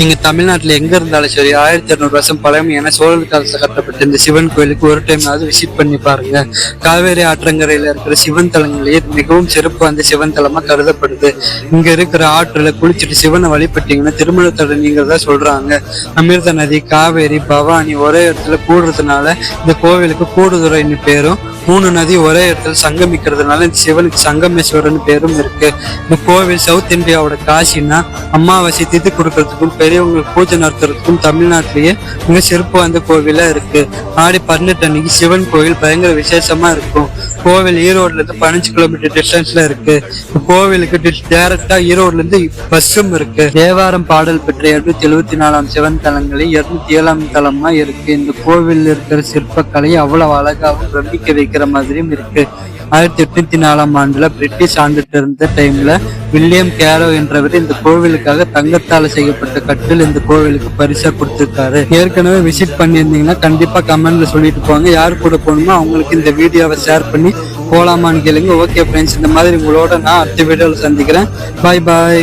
நீங்க தமிழ்நாட்டுல எங்க இருந்தாலும் சரி ஆயிரத்தி இருநூறு வருஷம் பழமையான சோழர் காலத்துல கட்டப்பட்ட இந்த சிவன் கோயிலுக்கு ஒரு டைம் ஆகுது விசிட் பண்ணி பாருங்க. காவேரி ஆற்றங்கரையில இருக்கிற சிவன் தலங்களே மிகவும் சிறப்பு அந்த சிவன் தலமா கருதப்படுது. இங்க இருக்கிற ஆற்றுல குளிச்சுட்டு சிவனை வழிபட்டீங்கன்னா திருமண தடை நீங்கிறதா சொல்றாங்க. அமிர்த நதி காவேரி பவானி ஒரே இடத்துல கூடுறதுனால இந்த கோவிலுக்கு கூடுதுறைன்னு பேரும் மூணு நதி ஒரே இடத்துல சங்கமிக்கிறதுனால இந்த சிவனுக்கு சங்கமேஸ்வரன் பேரும் இருக்கு. இந்த கோவில் சவுத் இந்தியாவோட காசின்னா அமாவாசை திதி கொடுக்கறதுக்கும் பெரியவங்களுக்கு பூஜை நடத்துறதுக்கும் தமிழ்நாட்டிலேயே மிக சிறப்பு வாய்ந்த கோவிலா இருக்கு. ஆடி பதினெட்டு அன்னைக்கு சிவன் கோவில் பயங்கர விசேஷமா இருக்கும். கோவில் ஈரோட்ல இருந்து பதினஞ்சு கிலோமீட்டர் டிஸ்டன்ஸ்ல இருக்கு. கோவிலுக்கு டேரக்டா ஈரோட்ல இருந்து பஸ்ஸும் இருக்கு. தேவாரம் பாடல் பெற்ற இருநூத்தி எழுபத்தி நாலாம் சிவன் தலங்களில் இருநூத்தி ஏழாம் தலமா இருக்கு. இந்த கோவில் இருக்கிற சிற்பக்கலை அவ்வளவு அழகாகவும் பிரமிக்க வைக்கிற மாதிரியும் இருக்கு. ஆயிரத்தி எட்நூத்தி நாலாம் ஆண்டுல பிரிட்டிஷ் ஆண்டுட்டு இருந்த டைம்ல வில்லியம் கேரோ என்றவர் இந்த கோவிலுக்காக தங்கத்தால செய்யப்பட்ட கட்டில் இந்த கோவிலுக்கு பரிசா கொடுத்திருக்காரு. ஏற்கனவே விசிட் பண்ணியிருந்தீங்கன்னா கண்டிப்பா கமெண்ட்ல சொல்லிட்டு போங்க. யார் கூட போகணுமோ அவங்களுக்கு இந்த வீடியோவை ஷேர் பண்ணி போலாமான்னு கேளுங்க. ஓகே ஃப்ரெண்ட்ஸ் இந்த மாதிரி உங்களோட நான் அடுத்த வீடியோவில் சந்திக்கிறேன். பாய் பாய்